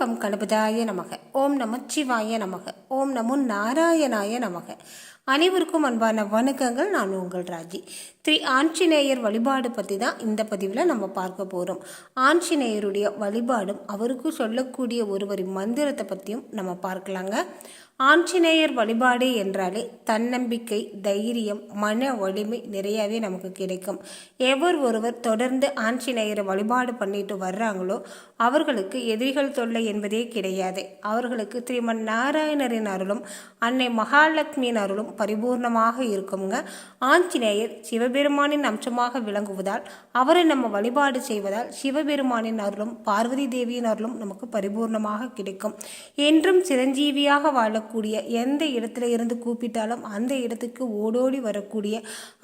Come கணபதாய நமக. ஓம் நமச்சிவாய நமக. ஓம் நமோ நாராயணாய நமக. அனைவருக்கும் அன்பான வணக்கங்கள். நான் உங்கள் ராஜி. ஸ்ரீ ஆஞ்சநேயர் வழிபாடு பற்றி தான் இந்த பதிவில் நம்ம பார்க்க போகிறோம் ஆஞ்சநேயருடைய வழிபாடும் அவருக்கு சொல்லக்கூடிய ஒருவரின் மந்திரத்தை பற்றியும் நம்ம பார்க்கலாங்க. ஆஞ்சநேயர் வழிபாடு என்றாலே தன்னம்பிக்கை தைரியம் மன வலிமை நிறையவே நமக்கு கிடைக்கும். எவர் ஒருவர் தொடர்ந்து ஆஞ்சநேயரை வழிபாடு பண்ணிட்டு வர்றாங்களோ அவர்களுக்கு எதிரிகள் தொல்லை என்பதே கிடையாது. அவர்களுக்கு ஸ்ரீமன் நாராயணரின் அருளும் அன்னை மகாலட்சுமியின் அருளும் பரிபூர்ணமாக இருக்குங்க. ஆஞ்சநேயர் சிவபெருமானின் அம்சமாக விளங்குவதால் அவரை நம்ம வழிபாடு செய்வதால் சிவபெருமானின் அருளும் பார்வதி தேவியின் அருளும் நமக்கு பரிபூர்ணமாக கிடைக்கும். என்றும் சிரஞ்சீவியாக வாழ வரக்கூடிய எந்த இடத்துல இருந்து கூப்பிட்டாலும் அந்த இடத்துக்கு ஓடோடி வரக்கூடிய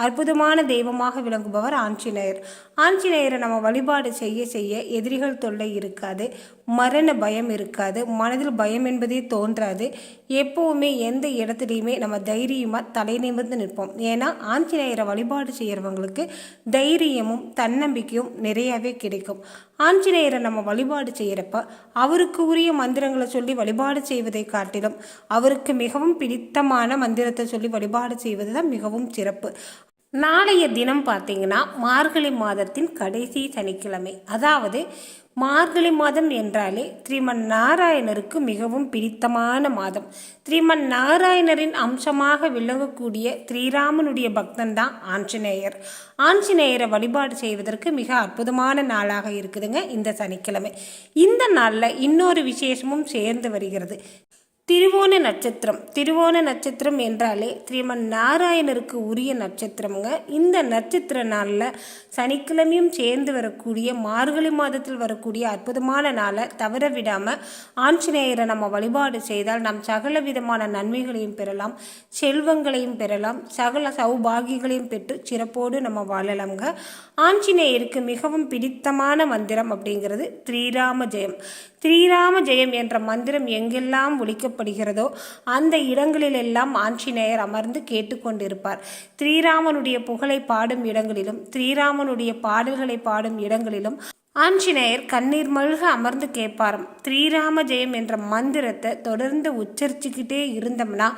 அற்புதமான தெய்வமாக விளங்குபவர் ஆஞ்சநேயர். ஆஞ்சநேயரை நம்ம வழிபாடு செய்ய செய்ய எதிரிகள் தொல்லை இருக்காது. மரண பயம் இருக்காது. மனதில் பயம் என்பதே தோன்றாது. எப்போவுமே எந்த இடத்துலையுமே நம்ம தைரியமாக தலை நிமிர்ந்து நிற்போம். ஏன்னா ஆஞ்சநேயரை வழிபாடு செய்கிறவங்களுக்கு தைரியமும் தன்னம்பிக்கையும் நிறையவே கிடைக்கும். ஆஞ்சநேயரை நம்ம வழிபாடு செய்கிறப்ப அவருக்கு உரிய மந்திரங்களை சொல்லி வழிபாடு செய்வதை காட்டிலும் அவருக்கு மிகவும் பிடித்தமான மந்திரத்தை சொல்லி வழிபாடு செய்வது தான் மிகவும் சிறப்பு. நாளைய தினம் பார்த்தீங்கன்னா மார்கழி மாதத்தின் கடைசி சனிக்கிழமை. அதாவது மார்கழி மாதம் என்றாலே ஸ்ரீமன் நாராயணருக்கு மிகவும் பிடித்தமான மாதம். ஸ்ரீமன் நாராயணரின் அம்சமாக விளங்கக்கூடிய ஸ்ரீராமனுடைய பக்தன் தான் ஆஞ்சநேயர். ஆஞ்சநேயரை வழிபாடு செய்வதற்கு மிக அற்புதமான நாளாக இருக்குதுங்க இந்த சனிக்கிழமை. இந்த நாளில் இன்னொரு விசேஷமும் சேர்ந்து வருகிறது. திருவோண நட்சத்திரம். திருவோண நட்சத்திரம் என்றாலே ஸ்ரீமன் நாராயணருக்கு உரிய நட்சத்திரம்ங்க. இந்த நட்சத்திர நாளில் சனிக்கிழமையும் சேர்ந்து வரக்கூடிய மார்கழி மாதத்தில் வரக்கூடிய அற்புதமான நாளை தவற விடாமல் ஆஞ்சநேயரை நம்ம வழிபாடு செய்தால் நாம் சகல விதமான நன்மைகளையும் பெறலாம் செல்வங்களையும் பெறலாம் சகல சௌபாகிகளையும் பெற்று சிறப்போடு நம்ம வாழலாம்ங்க. ஆஞ்சநேயருக்கு மிகவும் பிடித்தமான மந்திரம் அப்படிங்கிறது ஸ்ரீராம ஜெயம். ஸ்ரீராம ஜெயம் என்ற மந்திரம் எங்கெல்லாம் ஒழிக்க ஒழிக்கப்படுகிறதோ அந்த இடங்களிலெல்லாம் ஆஞ்சநேயர் அமர்ந்து கேட்டுக்கொண்டிருப்பார். ஸ்ரீராமனுடைய புகழை பாடும் இடங்களிலும் ஸ்ரீராமனுடைய பாடல்களை பாடும் இடங்களிலும் ஆஞ்சநேயர் கண்ணீர் மல்க அமர்ந்து கேட்பாராம். ஸ்ரீராம ஜெயம் என்ற மந்திரத்தை தொடர்ந்து உச்சரிச்சுக்கிட்டே இருந்தோம்னா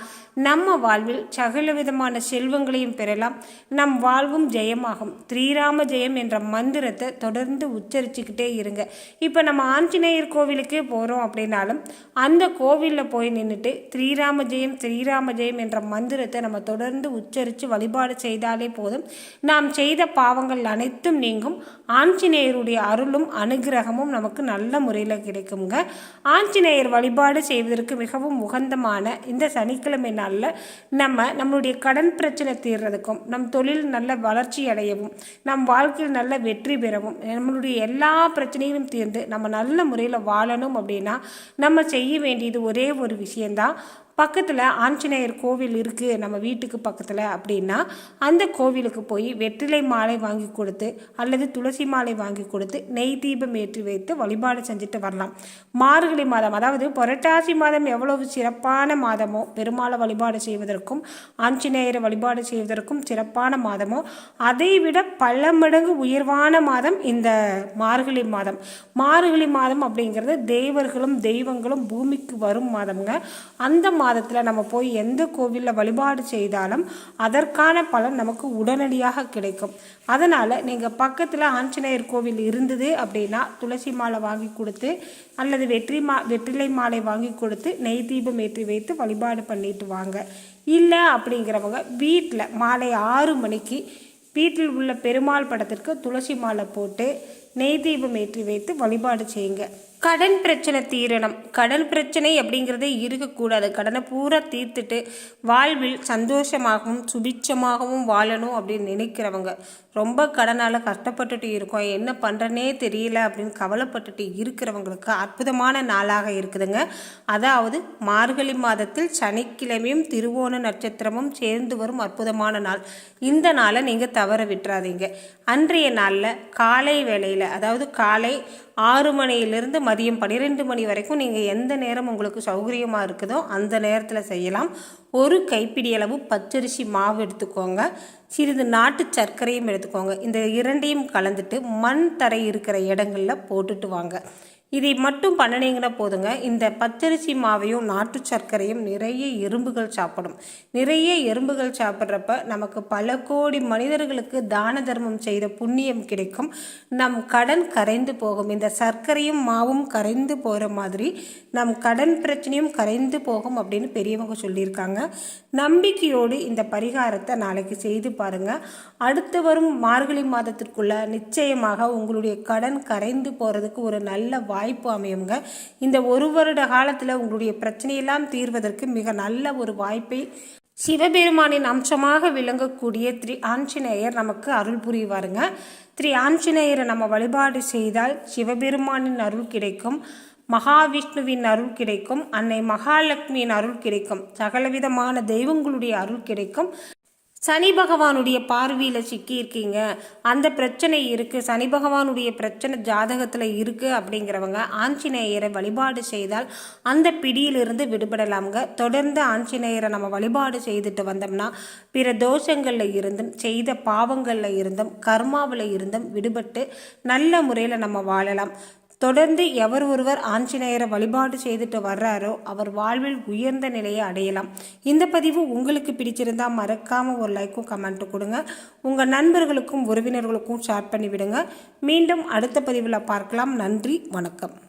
நம்ம வாழ்வில் சகல விதமான செல்வங்களையும் பெறலாம். நம் வாழ்வும் ஜெயமாகும். ஸ்ரீராம ஜெயம் என்ற மந்திரத்தை தொடர்ந்து உச்சரிச்சுக்கிட்டே இருங்க. இப்போ நம்ம ஆஞ்சநேயர் கோவிலுக்கே போகிறோம் அப்படின்னாலும் அந்த கோவிலில் போய் நின்றுட்டு ஸ்ரீராம ஜெயம் ஸ்ரீராம ஜெயம் என்ற மந்திரத்தை நம்ம தொடர்ந்து உச்சரித்து வழிபாடு செய்தாலே போதும். நாம் செய்த பாவங்கள் அனைத்தும் நீங்கும். ஆஞ்சநேயருடைய அருளும் அனுகிரகமும் நமக்கு நல்ல முறையில் கிடைக்குங்க ஆஞ்சநேயர் வழிபாடு செய்வதற்கு மிகவும் உகந்தமான இந்த சனிக்கிழமை நாளில் நம்ம நம்மளுடைய கடன் பிரச்சனை தீர்றதுக்கும் நம் தொழில் நல்ல வளர்ச்சி அடையவும் நம் வாழ்க்கையில் நல்ல வெற்றி பெறவும் நம்மளுடைய எல்லா பிரச்சனைகளும் தீர்ந்து நம்ம நல்ல முறையில் வாழணும் அப்படின்னா நம்ம செய்ய வேண்டியது ஒரே ஒரு விஷயந்தான் பக்கத்தில் ஆஞ்சநேயர் கோவில் இருக்குது நம்ம வீட்டுக்கு பக்கத்தில் அப்படின்னா அந்த கோவிலுக்கு போய் வெற்றிலை மாலை வாங்கி கொடுத்து அல்லது துளசி மாலை வாங்கி கொடுத்து நெய் தீபம் ஏற்றி வைத்து வழிபாடு செஞ்சுட்டு வரலாம். மார்கழி மாதம் அதாவது புரட்டாசி மாதம் எவ்வளவு சிறப்பான மாதமோ பெருமாளை வழிபாடு செய்வதற்கும் ஆஞ்சநேயரை வழிபாடு செய்வதற்கும் சிறப்பான மாதமோ அதை விட பல மடங்கு உயர்வான மாதம் இந்த மார்கழி மாதம். மார்கழி மாதம் அப்படிங்கிறது தேவர்களும் தெய்வங்களும் பூமிக்கு வரும் மாதம்ங்க. அந்த மாதத்தில் நம்ம போய் எந்த கோவிலில் வழிபாடு செய்தாலும் அதற்கான பலன் நமக்கு உடனடியாக கிடைக்கும். அதனால் நீங்கள் பக்கத்தில் ஆஞ்சநேயர் கோவில் இருந்தது அப்படின்னா துளசி மாலை வாங்கி கொடுத்து அல்லது வெற்றி மா வெற்றிலை மாலை வாங்கி கொடுத்து நெய் தீபம் ஏற்றி வைத்து வழிபாடு பண்ணிட்டு வாங்க. இல்லை அப்படிங்கிறவங்க வீட்டில் மாலை ஆறு மணிக்கு வீட்டில் உள்ள பெருமாள் படத்திற்கு துளசி மாலை போட்டு நெய் தீபம் ஏற்றி வைத்து வழிபாடு செய்யுங்க. கடன் பிரச்சனை தீரணும். கடன் பிரச்சனை அப்படிங்கிறதே இருக்கக்கூடாது. கடனை பூரா தீர்த்துட்டு வாழ்வில் சந்தோஷமாகவும் சுபிட்சமாகவும் வாழணும் அப்படின்னு நினைக்கிறவங்க. ரொம்ப கடனால் கஷ்டப்பட்டுட்டு இருக்கோம். என்ன பண்ணுறனே தெரியல அப்படின்னு கவலைப்பட்டுட்டு இருக்கிறவங்களுக்கு அற்புதமான நாளாக இருக்குதுங்க. அதாவது மார்கழி மாதத்தில் சனிக்கிழமையும் திருவோண நட்சத்திரமும் சேர்ந்து வரும் அற்புதமான நாள். இந்த நாளை நீங்கள் தவற விட்டுறாதீங்க. அன்றைய நாளில் காலை வேளையில் அதாவது காலை ஆறு மணியிலிருந்து மதியம் பன்னிரெண்டு மணி வரைக்கும் நீங்கள் எந்த நேரம் உங்களுக்கு சௌகரியமாக இருக்குதோ அந்த நேரத்தில் செய்யலாம். ஒரு கைப்பிடி அளவு பச்சரிசி மாவு எடுத்துக்கோங்க. சிறிது நாட்டு சர்க்கரையும் எடுத்துக்கோங்க. இந்த இரண்டையும் கலந்துட்டு மண் தரை இருக்கிற இடங்களில் போட்டுட்டு வாங்க. இதை மட்டும் பண்ணினீங்கன்னா போதுங்க. இந்த பச்சரிசி மாவையும் நாட்டு சர்க்கரையும் நிறைய எறும்புகள் சாப்பிடும். நிறைய எறும்புகள் சாப்பிட்றப்ப நமக்கு பல கோடி மனிதர்களுக்கு தான தர்மம் செய்த புண்ணியம் கிடைக்கும். நம் கடன் கரைந்து போகும். இந்த சர்க்கரையும் மாவும் கரைந்து போகிற மாதிரி நம் கடன் பிரச்சனையும் கரைந்து போகும் அப்படின்னு பெரியவங்க சொல்லியிருக்காங்க. நம்பிக்கையோடு இந்த பரிகாரத்தை நாளைக்கு செய்து பாருங்கள் அடுத்து வரும் மார்கழி மாதத்திற்குள்ள நிச்சயமாக உங்களுடைய கடன் கரைந்து போகிறதுக்கு ஒரு நல்ல வாய்ப்பு அமையுங்க. இந்த ஒரு வருட காலத்தில் உங்களுடைய பிரச்சனையெல்லாம் தீர்வதற்கு மிக நல்ல ஒரு வாய்ப்பை சிவபெருமானின் அம்சமாக விளங்கக்கூடிய திரு ஆஞ்சநேயர் நமக்கு அருள் புரிவாருங்க. திரு ஆஞ்சநேயரை நம்ம வழிபாடு செய்தால் சிவபெருமானின் அருள் கிடைக்கும் மகாவிஷ்ணுவின் அருள் கிடைக்கும் அன்னை மகாலட்சுமியின் அருள் கிடைக்கும் சகலவிதமான தெய்வங்களுடைய அருள் கிடைக்கும். சனி பகவானுடைய பார்வையில் சிக்கியிருக்கீங்க அந்த பிரச்சனை இருக்குது சனி பகவானுடைய பிரச்சனை ஜாதகத்தில் இருக்குது அப்படிங்கிறவங்க ஆஞ்சநேயரை வழிபாடு செய்தால் அந்த பிடியிலிருந்து விடுபடலாம்ங்க. தொடர்ந்து ஆஞ்சநேயரை நம்ம வழிபாடு செய்துட்டு வந்தோம்னா பிற தோஷங்களில் இருந்தும் செய்த பாவங்களில் இருந்தும் கர்மாவில் இருந்தும் விடுபட்டு நல்ல முறையில் நம்ம வாழலாம். தொடர்ந்து எவர் ஒருவர் ஆஞ்சநேயரை வழிபாடு செய்துட்டு வர்றாரோ அவர் வாழ்வில் உயர்ந்த நிலையை அடையலாம். இந்த பதிவு உங்களுக்கு பிடிச்சிருந்தா மறக்காமல் ஒரு லைக்கும் கமெண்ட்டும் கொடுங்க. உங்கள் நண்பர்களுக்கும் உறவினர்களுக்கும் ஷேர் பண்ணிவிடுங்க. மீண்டும் அடுத்த பதிவில் பார்க்கலாம். நன்றி வணக்கம்.